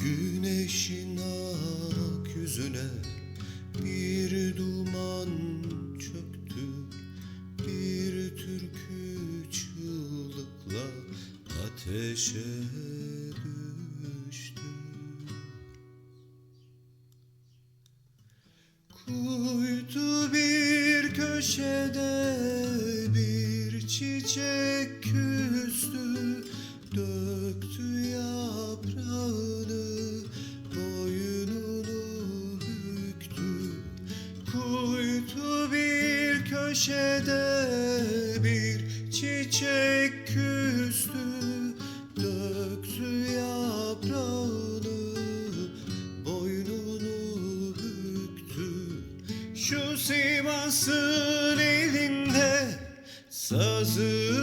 Güneşin ak yüzüne bir duman çöktü. Bir türkü çığlıkla ateşe düştü. Kuytu bir köşede bir çiçek küstü köşede bir çiçek küstü Döktü yaprağını boynunu büktü. Şu Sivas'ın elinde sazı